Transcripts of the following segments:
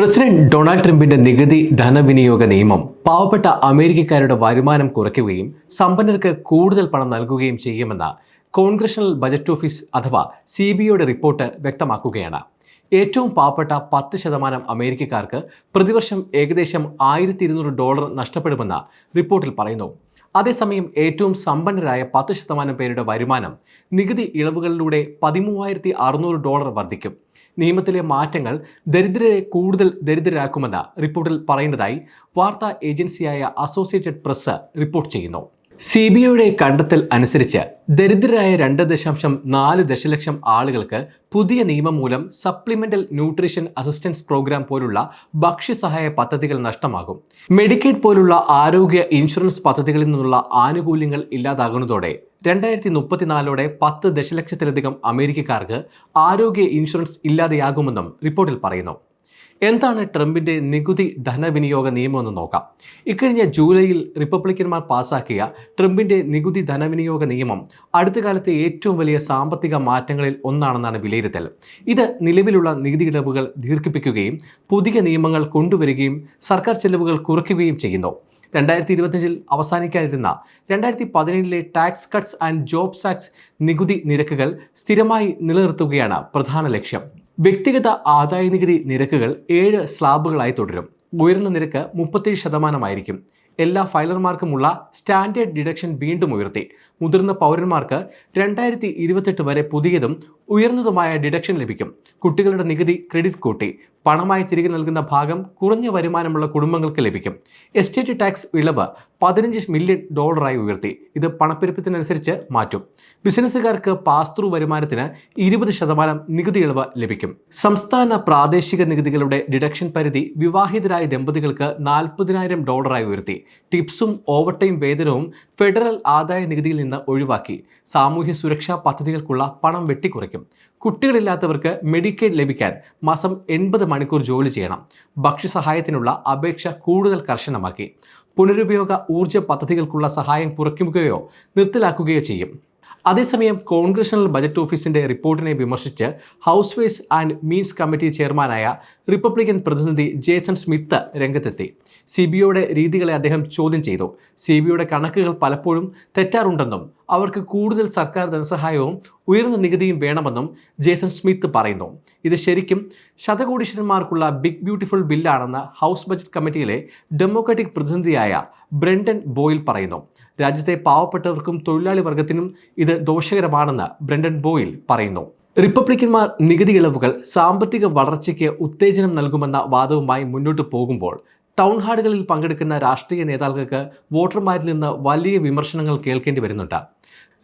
President Donald ട്രംപിന്റെ നികുതി ധനവിനിയോഗ നിയമം പാവപ്പെട്ട അമേരിക്കക്കാരുടെ വരുമാനം കുറയ്ക്കുകയും സമ്പന്നർക്ക് കൂടുതൽ പണം നൽകുകയും ചെയ്യുമെന്ന കോൺഗ്രഷണൽ ബജറ്റ് ഓഫീസ് അഥവാ സി റിപ്പോർട്ട് വ്യക്തമാക്കുകയാണ്. ഏറ്റവും പാവപ്പെട്ട പത്ത് ശതമാനം അമേരിക്കക്കാർക്ക് പ്രതിവർഷം ഏകദേശം ആയിരത്തി ഇരുന്നൂറ് ഡോളർ നഷ്ടപ്പെടുമെന്ന് റിപ്പോർട്ടിൽ പറയുന്നു. അതേസമയം ഏറ്റവും സമ്പന്നരായ പത്ത് ശതമാനം പേരുടെ വരുമാനം നികുതി ഇളവുകളിലൂടെ പതിമൂവായിരത്തി അറുന്നൂറ് ഡോളർ വർദ്ധിക്കും. നിയമത്തിലെ മാറ്റങ്ങൾ ദരിദ്രരെ കൂടുതൽ ദരിദ്രരാക്കുമെന്ന് റിപ്പോർട്ടിൽ പറയുന്നതായി വാർത്താ ഏജൻസിയായ അസോസിയേറ്റഡ് പ്രസ് റിപ്പോർട്ട് ചെയ്യുന്നു. സി ബി ഐയുടെ കണ്ടെത്തൽ അനുസരിച്ച് ദരിദ്രരായ രണ്ട് ദശാംശം നാല് ദശലക്ഷം ആളുകൾക്ക് പുതിയ നിയമം മൂലം സപ്ലിമെന്റൽ ന്യൂട്രീഷൻ അസിസ്റ്റൻസ് പ്രോഗ്രാം പോലുള്ള ഭക്ഷ്യസഹായ പദ്ധതികൾ നഷ്ടമാകും. മെഡിക്കേഡ് പോലുള്ള ആരോഗ്യ ഇൻഷുറൻസ് പദ്ധതികളിൽ നിന്നുള്ള ആനുകൂല്യങ്ങൾ ഇല്ലാതാകുന്നതോടെ രണ്ടായിരത്തി മുപ്പത്തിനാലോടെ പത്ത് ദശലക്ഷത്തിലധികം അമേരിക്കക്കാർക്ക് ആരോഗ്യ ഇൻഷുറൻസ് ഇല്ലാതെയാകുമെന്നും റിപ്പോർട്ടിൽ പറയുന്നു. എന്താണ് ട്രംപിന്റെ നികുതി ധനവിനിയോഗ നിയമമെന്ന് നോക്കാം. ഇക്കഴിഞ്ഞ ജൂലൈയിൽ റിപ്പബ്ലിക്കന്മാർ പാസാക്കിയ ട്രംപിന്റെ നികുതി ധനവിനിയോഗ നിയമം അടുത്ത കാലത്തെ ഏറ്റവും വലിയ സാമ്പത്തിക മാറ്റങ്ങളിൽ ഒന്നാണെന്നാണ് വിലയിരുത്തൽ. ഇത് നിലവിലുള്ള നികുതി ഇടവുകൾ ദീർഘിപ്പിക്കുകയും പുതിയ നിയമങ്ങൾ കൊണ്ടുവരികയും സർക്കാർ ചെലവുകൾ കുറയ്ക്കുകയും ചെയ്യുന്നു. രണ്ടായിരത്തി ഇരുപത്തഞ്ചിൽ അവസാനിക്കാനിരുന്ന രണ്ടായിരത്തി പതിനേഴിലെ ടാക്സ് കട്ട്സ് ആൻഡ് ജോബ് സാക്സ് നികുതി നിരക്കുകൾ സ്ഥിരമായി നിലനിർത്തുകയാണ് പ്രധാന ലക്ഷ്യം. വ്യക്തിഗത ആദായ നികുതി നിരക്കുകൾ ഏഴ് സ്ലാബുകളായി തുടരും. ഉയർന്ന നിരക്ക് മുപ്പത്തേഴ് ശതമാനമായിരിക്കും. എല്ലാ ഫയലർമാർക്കുമുള്ള സ്റ്റാൻഡേർഡ് ഡിഡക്ഷൻ വീണ്ടും ഉയർത്തി. മുതിർന്ന പൗരന്മാർക്ക് രണ്ടായിരത്തി ഇരുപത്തെട്ട് വരെ പുതിയതും ഉയർന്നതുമായ ഡിഡക്ഷൻ ലഭിക്കും. കുട്ടികളുടെ നികുതി ക്രെഡിറ്റ് കൂട്ടി പണമായി തിരികെ നൽകുന്ന ഭാഗം കുറഞ്ഞ വരുമാനമുള്ള കുടുംബങ്ങൾക്ക് ലഭിക്കും. എസ്റ്റേറ്റ് ടാക്സ് ഇളവ് പതിനഞ്ച് മില്യൺ ഡോളറായി ഉയർത്തി. ഇത് പണപ്പെരുപ്പത്തിനനുസരിച്ച് മാറ്റും. ബിസിനസ്സുകാർക്ക് പാസ് ത്രൂ വരുമാനത്തിന് ഇരുപത് ശതമാനം നികുതി ഇളവ് ലഭിക്കും. സംസ്ഥാന പ്രാദേശിക നികുതികളുടെ ഡിഡക്ഷൻ പരിധി വിവാഹിതരായ ദമ്പതികൾക്ക് നാൽപ്പതിനായിരം ഡോളറായി ഉയർത്തി. ടിപ്സും ഓവർടൈം വേതനവും ഫെഡറൽ ആദായ നികുതിയിൽ നിന്ന് ഒഴിവാക്കി. സാമൂഹ്യ സുരക്ഷാ പദ്ധതികൾക്കുള്ള പണം വെട്ടിക്കുറയ്ക്കും. കുട്ടികളില്ലാത്തവർക്ക് മെഡിക്കേഡ് ലഭിക്കാൻ മാസം എൺപത് മണിക്കൂർ ജോലി ചെയ്യണം. ഭക്ഷ്യസഹായത്തിനുള്ള അപേക്ഷ കൂടുതൽ കർശനമാക്കി. പുനരുപയോഗ ഊർജ പദ്ധതികൾക്കുള്ള സഹായം കുറയ്ക്കുകയോ നിർത്തലാക്കുകയോ ചെയ്യും. അതേസമയം കോൺഗ്രഷണൽ ബജറ്റ് ഓഫീസിന്റെ റിപ്പോർട്ടിനെ വിമർശിച്ച് House Ways and Means Committee ചെയർമാനായ റിപ്പബ്ലിക്കൻ പ്രതിനിധി ജേസൺ സ്മിത്ത് രംഗത്തെത്തി. സി ബി ഐയുടെ രീതികളെ അദ്ദേഹം ചോദ്യം ചെയ്തു. സി ബി ഐയുടെ കണക്കുകൾ പലപ്പോഴും തെറ്റാറുണ്ടെന്നും അവർക്ക് കൂടുതൽ സർക്കാർ ധനസഹായവും ഉയർന്ന നികുതിയും വേണമെന്നും ജേസൺ സ്മിത്ത് പറയുന്നു. ഇത് ശരിക്കും ശതകോടീശ്വരന്മാർക്കുള്ള ബിഗ് ബ്യൂട്ടിഫുൾ ബില്ലാണെന്ന് ഹൗസ് ബജറ്റ് കമ്മിറ്റിയിലെ ഡെമോക്രാറ്റിക് പ്രതിനിധിയായ ബ്രെൻഡൻ ബോയിൽ പറയുന്നു. രാജ്യത്തെ പാവപ്പെട്ടവർക്കും തൊഴിലാളി വർഗത്തിനും ഇത് ദോഷകരമാണെന്ന് ബ്രണ്ടൻ ബോയിൽ പറയുന്നു. റിപ്പബ്ലിക്കന്മാർ നികുതി ഇളവുകൾ സാമ്പത്തിക വളർച്ചയ്ക്ക് ഉത്തേജനം നൽകുമെന്ന വാദവുമായി മുന്നോട്ട് പോകുമ്പോൾ ടൗൺ ഹാളുകളിൽ പങ്കെടുക്കുന്ന രാഷ്ട്രീയ നേതാക്കൾക്ക് വോട്ടർമാരിൽ നിന്ന് വലിയ വിമർശനങ്ങൾ കേൾക്കേണ്ടി വരുന്നുണ്ട്.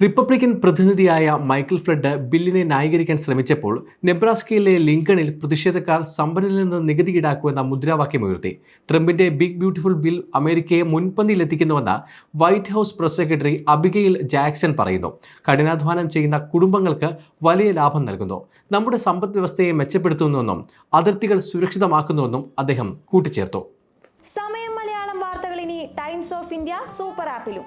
റിപ്പബ്ലിക്കൻ പ്രതിനിധിയായ മൈക്കിൾ ഫ്ലഡ് ബില്ലിനെ ന്യായീകരിക്കാൻ ശ്രമിച്ചപ്പോൾ നെബ്രാസ്കയിലെ ലിങ്കണിൽ പ്രതിഷേധക്കാർ സമ്പന്നരിൽ നിന്ന് നികുതി ഈടാക്കുമെന്ന മുദ്രാവാക്യമുയർത്തി ട്രംപിന്റെ ബിഗ് ബ്യൂട്ടിഫുൾ ബിൽ അമേരിക്കയെ മുൻപന്തിയിലെത്തിക്കുന്നുവെന്ന് White House press secretary Abigail Jackson പറയുന്നു. കഠിനാധ്വാനം ചെയ്യുന്ന കുടുംബങ്ങൾക്ക് വലിയ ലാഭം നൽകുന്നു. നമ്മുടെ സമ്പദ് വ്യവസ്ഥയെ മെച്ചപ്പെടുത്തുന്നുവെന്നും അതിർത്തികൾ സുരക്ഷിതമാക്കുന്നുവെന്നും അദ്ദേഹം കൂട്ടിച്ചേർത്തു. സമയം മലയാളം വാർത്തകൾ ഇനി ടൈംസ് ഓഫ് ഇന്ത്യ സൂപ്പർ ആപ്പിലും.